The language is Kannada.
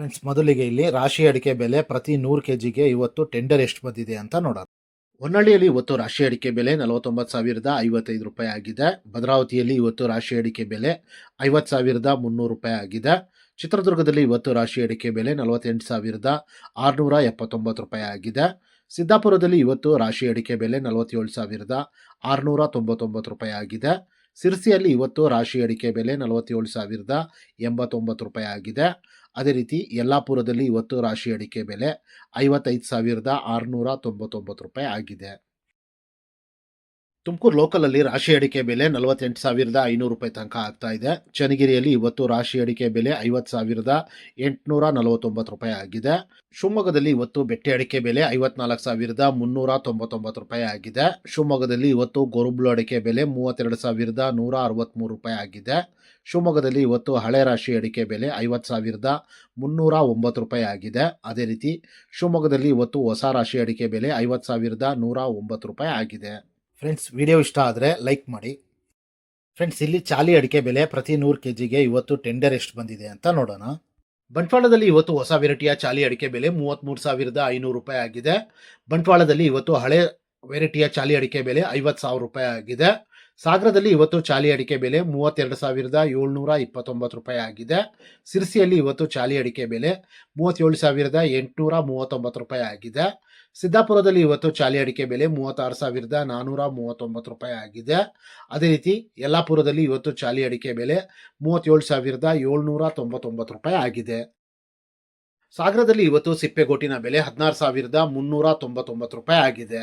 ಫ್ರೆಂಡ್ಸ್ ಮೊದಲಿಗೆ ಇಲ್ಲಿ ರಾಶಿ ಅಡಿಕೆ ಬೆಲೆ ಪ್ರತಿ ನೂರು ಕೆ ಜಿಗೆ ಇವತ್ತು ಟೆಂಡರ್ ಎಷ್ಟು ಬಂದಿದೆ ಅಂತ ನೋಡೋಣ. ಹೊನ್ನಳ್ಳಿಯಲ್ಲಿ ಇವತ್ತು ರಾಶಿ ಅಡಿಕೆ ಬೆಲೆ ನಲವತ್ತೊಂಬತ್ತು ಸಾವಿರದ ಐವತ್ತೈದು ರೂಪಾಯಿ ಆಗಿದೆ. ಭದ್ರಾವತಿಯಲ್ಲಿ ಇವತ್ತು ರಾಶಿ ಅಡಿಕೆ ಬೆಲೆ ಐವತ್ತು ಸಾವಿರದ ಮುನ್ನೂರು ರೂಪಾಯಿ ಆಗಿದೆ. ಚಿತ್ರದುರ್ಗದಲ್ಲಿ ಇವತ್ತು ರಾಶಿ ಅಡಿಕೆ ಬೆಲೆ ನಲವತ್ತೆಂಟು ಸಾವಿರದ ಆರುನೂರ ಎಪ್ಪತ್ತೊಂಬತ್ತು ರೂಪಾಯಿ ಆಗಿದೆ. ಸಿದ್ದಾಪುರದಲ್ಲಿ ಇವತ್ತು ರಾಶಿ ಅಡಿಕೆ ಬೆಲೆ ನಲವತ್ತೇಳು ಸಾವಿರದ ಆರುನೂರ ತೊಂಬತ್ತೊಂಬತ್ತು ರೂಪಾಯಿ ಆಗಿದೆ. ಸಿರ್ಸಿಯಲ್ಲಿ ಇವತ್ತು ರಾಶಿ ಅಡಿಕೆ ಬೆಲೆ ನಲವತ್ತೇಳು ಸಾವಿರದ ಎಂಬತ್ತೊಂಬತ್ತು ರೂಪಾಯಿ ಆಗಿದೆ. ಅದೇ ರೀತಿ ಯಲ್ಲಾಪುರದಲ್ಲಿ ಇವತ್ತು ರಾಶಿ ಅಡಿಕೆ ಬೆಲೆ ಐವತ್ತೈದು ಸಾವಿರದ ಆರುನೂರ ತೊಂಬತ್ತೊಂಬತ್ತು ರೂಪಾಯಿ ಆಗಿದೆ. ತುಮಕೂರು ಲೋಕಲಲ್ಲಿ ರಾಶಿ ಅಡಿಕೆ ಬೆಲೆ ನಲವತ್ತೆಂಟು ಸಾವಿರದ ಐನೂರು ರೂಪಾಯಿ ತನಕ ಆಗ್ತಾ ಇದೆ. ಚನ್ನಗಿರಿಯಲ್ಲಿ ಇವತ್ತು ರಾಶಿ ಅಡಿಕೆ ಬೆಲೆ ಐವತ್ತು ಸಾವಿರದ ಎಂಟುನೂರ ನಲವತ್ತೊಂಬತ್ತು ರೂಪಾಯಿ ಆಗಿದೆ. ಶಿವಮೊಗ್ಗದಲ್ಲಿ ಇವತ್ತು ಬೆಟ್ಟೆ ಅಡಿಕೆ ಬೆಲೆ ಐವತ್ನಾಲ್ಕು ಸಾವಿರದ ಮುನ್ನೂರ ತೊಂಬತ್ತೊಂಬತ್ತು ರೂಪಾಯಿ ಆಗಿದೆ. ಶಿವಮೊಗ್ಗದಲ್ಲಿ ಇವತ್ತು ಗೊರುಬ್ಳು ಅಡಿಕೆ ಬೆಲೆ ಮೂವತ್ತೆರಡು ಸಾವಿರದ ನೂರ ಅರವತ್ತ್ಮೂರು ರೂಪಾಯಿ ಆಗಿದೆ. ಶಿವಮೊಗ್ಗದಲ್ಲಿ ಇವತ್ತು ಹಳೆ ರಾಶಿ ಅಡಿಕೆ ಬೆಲೆ ಐವತ್ತು ಸಾವಿರದ ಮುನ್ನೂರ ಒಂಬತ್ತು ರೂಪಾಯಿ ಆಗಿದೆ. ಅದೇ ರೀತಿ ಶಿವಮೊಗ್ಗದಲ್ಲಿ ಇವತ್ತು ಹೊಸ ರಾಶಿ ಅಡಿಕೆ ಬೆಲೆ ಐವತ್ತು ಸಾವಿರದ ನೂರ ಒಂಬತ್ತು ರೂಪಾಯಿ ಆಗಿದೆ. ಫ್ರೆಂಡ್ಸ್ ವಿಡಿಯೋ ಇಷ್ಟ ಆದರೆ ಲೈಕ್ ಮಾಡಿ. ಫ್ರೆಂಡ್ಸ್ ಇಲ್ಲಿ ಚಾಲಿ ಅಡಿಕೆ ಬೆಲೆ ಪ್ರತಿ ನೂರು ಕೆ ಜಿಗೆ ಇವತ್ತು ಟೆಂಡರ್ ಎಷ್ಟು ಬಂದಿದೆ ಅಂತ ನೋಡೋಣ. ಬಂಟ್ವಾಳದಲ್ಲಿ ಇವತ್ತು ಹೊಸ ವೆರೈಟಿಯ ಚಾಲಿ ಅಡಿಕೆ ಬೆಲೆ ಮೂವತ್ತ್ಮೂರು ಸಾವಿರದ ಐನೂರು ರೂಪಾಯಿ ಆಗಿದೆ. ಬಂಟ್ವಾಳದಲ್ಲಿ ಇವತ್ತು ಹಳೆ ವೆರೈಟಿಯ ಚಾಲಿ ಅಡಿಕೆ ಬೆಲೆ ಐವತ್ತು ಸಾವಿರ ರೂಪಾಯಿ ಆಗಿದೆ. ಸಾಗರದಲ್ಲಿ ಇವತ್ತು ಚಾಲಿ ಅಡಿಕೆ ಬೆಲೆ ಮೂವತ್ತೆರಡು ಸಾವಿರದ ಏಳ್ನೂರ ಇಪ್ಪತ್ತೊಂಬತ್ತು ರೂಪಾಯಿ ಆಗಿದೆ. ಸಿರ್ಸಿಯಲ್ಲಿ ಇವತ್ತು ಚಾಲಿ ಅಡಿಕೆ ಬೆಲೆ ಮೂವತ್ತೇಳು ಸಾವಿರದ ಎಂಟುನೂರ ಮೂವತ್ತೊಂಬತ್ತು ರೂಪಾಯಿ ಆಗಿದೆ. ಸಿದ್ದಾಪುರದಲ್ಲಿ ಇವತ್ತು ಚಾಲಿ ಅಡಿಕೆ ಬೆಲೆ ಮೂವತ್ತಾರು ಸಾವಿರದ ನಾನ್ನೂರ ಮೂವತ್ತೊಂಬತ್ತು ರೂಪಾಯಿ ಆಗಿದೆ. ಅದೇ ರೀತಿ ಯಲ್ಲಾಪುರದಲ್ಲಿ ಇವತ್ತು ಚಾಲಿ ಅಡಿಕೆ ಬೆಲೆ ಮೂವತ್ತೇಳು ಸಾವಿರದ ಏಳ್ನೂರ ತೊಂಬತ್ತೊಂಬತ್ತು ರೂಪಾಯಿ ಆಗಿದೆ. ಸಾಗರದಲ್ಲಿ ಇವತ್ತು ಸಿಪ್ಪೆಗೋಟಿನ ಬೆಲೆ ಹದಿನಾರು ಸಾವಿರದ ಮುನ್ನೂರ ತೊಂಬತ್ತೊಂಬತ್ತು ರೂಪಾಯಿ ಆಗಿದೆ.